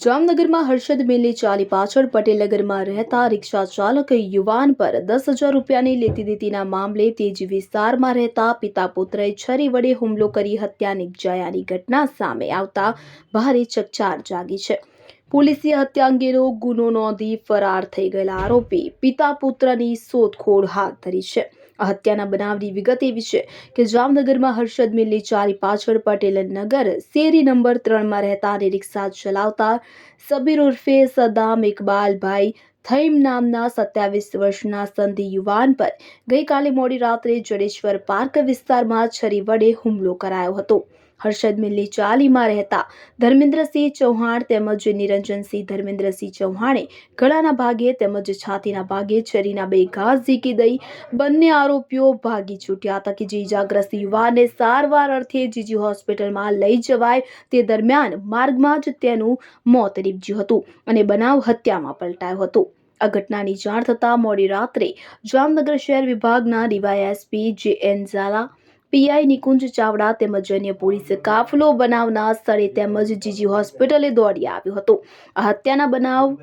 જામનગરમાં હર્ષદ મિલની ચાલી પાછળ પટેલ નગરમાં રહેતા રિક્ષા ચાલક યુવાન પર દસ હજાર રૂપિયાની લેતી દેતીના મામલે તેજ વિસ્તારમાં રહેતા પિતા પુત્રએ છરી વડે હુમલો કરી હત્યા નિપજાયાની ઘટના સામે આવતા ભારે ચકચાર જાગી છે. પોલીસે હત્યા અંગેનો ગુનો નોંધી ફરાર થઈ ગયેલા આરોપી પિતા પુત્રની શોધખોળ હાથ ધરી છે. આ હત્યાના બનાવની વિગત એવી છે કે જામનગરમાં હર્ષદ મિલની ચારી પાછળ પટેલ નગર શેરી નંબર ત્રણમાં રહેતા અને રિક્ષા ચલાવતા સબીર ઉર્ફે સદામ ઇકબાલભાઈ થઈમ નામના સત્યાવીસ વર્ષના સંધિ યુવાન પર ગઈકાલે મોડી રાત્રે જડેશ્વર પાર્ક વિસ્તારમાં છરી વડે હુમલો કરાયો હતો. હર્ષદ મિલ્લી ચાલીમાં રહેતા ધર્મેન્દ્રસિંહ ચૌહાણ તેમજ નિરંજનસિંહ ધર્મેન્દ્રસિંહ ચૌહાણે ગળાના ભાગે તેમજ છાતીના ભાગે છરીના બે ઘાસ ઝીકી દઈ બંને આરોપીઓ ભાગી છૂટ્યા હતા કે જે ઇજાગ્રસ્ત યુવાને સારવાર અર્થે જીજી હોસ્પિટલમાં લઈ જવાય તે દરમિયાન માર્ગમાં જ તેનું મોત નીપજ્યું હતું અને બનાવ હત્યામાં પલટાયો હતો. આ ઘટનાની જાણ થતાં મોડી રાત્રે જામનગર શહેર વિભાગના DYSP J N Zala PI Nikunj Chavda તેમજ અન્ય પોલીસ કાફલો બનાવના સ્થળે તેમજ જીજી હોસ્પિટલે દોડી આવ્યો હતો. આ હત્યાના બનાવ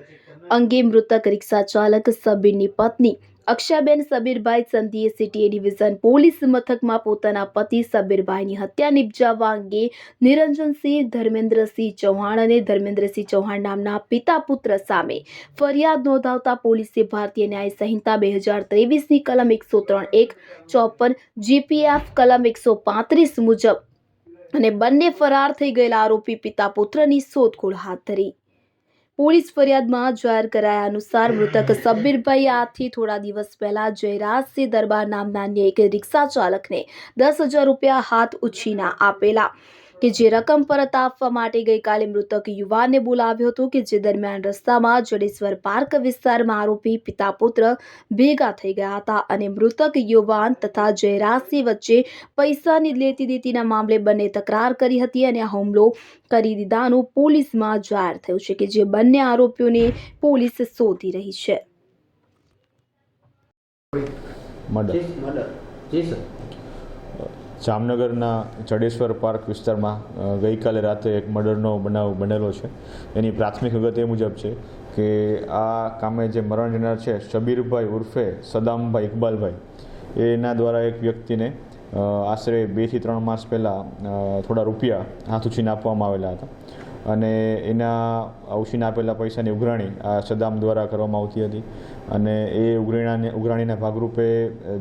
અંગે મૃતક રિક્ષા ચાલક સબીરની પત્ની અક્ષાબેન સબીરભાઈ સંધીએ સિટી ડિવિઝન પોલીસ મથકમાં પોતાના પતિ સબીરભાઈની હત્યા નિપજાવવા અંગે નિરંજનસિંહ, ધર્મેન્દ્રસિંહ ચૌહાણ અને ધર્મેન્દ્રસિંહ ચૌહાણ નામના પિતા પુત્ર સામે ફરિયાદ નોંધાવતા પોલીસે ભારતીય ન્યાય સંહિતા બે હજાર ત્રેવીસની કલમ એકસો ત્રણ એક, ચોપન જીપીએફ કલમ એકસો પાંત્રીસ મુજબ અને બંને ફરાર થઈ ગયેલા આરોપી પિતા પુત્રની શોધખોળ હાથ ધરી. પોલીસ ફરિયાદમાં જાહેર કરાયા અનુસાર મૃતક સબ્બીરભાઈ આથી થોડા દિવસ પહેલા જયરાજસિંહ દરબાર નામના એક રિક્ષા ચાલકને દસ હજાર રૂપિયા હાથ ઉછીના આપેલા. કે જે રકમ પરત આપવા માટે ગઈકાલે મૃતક યુવાનને બોલાવ્યો હતો કે જે દરમિયાન રસ્તામાં જડેશ્વર પાર્ક વિસ્તારમાં આરોપી પિતા પુત્ર ભેગા થઈ ગયા હતા અને મૃતક યુવાન તથા જયરાજસિંહ વચ્ચે પૈસાની લેતી દેતીના મામલે બંને તકરાર કરી હતી અને આ હુમલો કરી દીધાનું પોલીસમાં જાહેર થયું છે કે જે બંને આરોપીઓને પોલીસ શોધી રહી છે. મર્ડર. જી મર્ડર. જી સર. જામનગરના જડેશ્વર પાર્ક વિસ્તારમાં ગઈકાલે રાતે એક મર્ડરનો બનાવ બનેલો છે. એની પ્રાથમિક વિગત એ મુજબ છે કે આ કામે જે મરણ જનાર છે, શબીરભાઈ ઉર્ફે સદામભાઈ ઇકબાલભાઈ, એના દ્વારા એક વ્યક્તિને આશરે બેથી ત્રણ માસ પહેલાં થોડા રૂપિયા હાથ ઉછીને આપવામાં આવેલા હતા. અને એના ઉછીને આપેલા પૈસાની ઉઘરાણી આ સદામ દ્વારા કરવામાં આવતી હતી. અને એ ઉઘરાણાને, ઉઘરાણીના ભાગરૂપે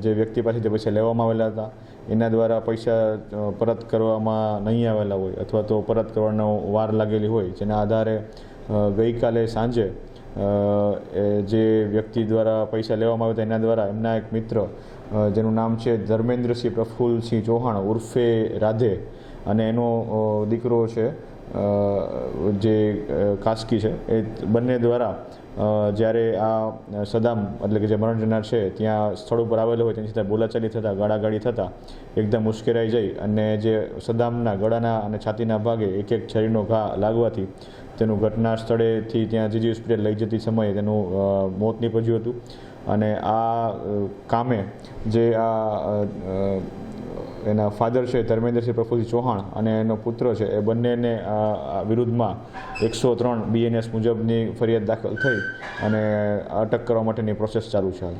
જે વ્યક્તિ પાસેથી પૈસા લેવામાં આવેલા હતા એના દ્વારા પૈસા પરત કરવામાં નહીં આવેલા હોય અથવા તો પરત કરવાનો વાર લાગેલી હોય, જેના આધારે ગઈકાલે સાંજે જે વ્યક્તિ દ્વારા પૈસા લેવામાં આવ્યા એના દ્વારા એમના એક મિત્ર જેનું નામ છે ધર્મેન્દ્રસિંહ પ્રફુલ્લસિંહ ચૌહાણ, ઉર્ફે રાધે, અને એનો દીકરો છે જે કાસ્કી છે, એ બંને દ્વારા જ્યારે આ સદામ એટલે કે જે મરણ જનાર છે, ત્યાં સ્થળ ઉપર આવેલો હોય, તેની સાથે બોલાચાલી થતાં, ગાળાગાળી થતાં, એકદમ મુશ્કેરાઈ જઈ અને જે સદામના ગળાના અને છાતીના ભાગે એક એક છરીનો ઘા લાગવાથી તેનું ઘટના સ્થળેથી ત્યાં જીજી હોસ્પિટલ લઈ જતી સમયે તેનું મોત નીપજ્યું હતું. અને આ કામે જે આ એના ફાધર છે ધર્મેન્દ્રસિંહ પ્રફુલસિંહ ચૌહાણ અને એનો પુત્ર છે, એ બંનેને વિરુદ્ધમાં એકસો ત્રણ બીએનએસ મુજબની ફરિયાદ દાખલ થઈ અને અટક કરવા માટેની પ્રોસેસ ચાલુ છે હાલ.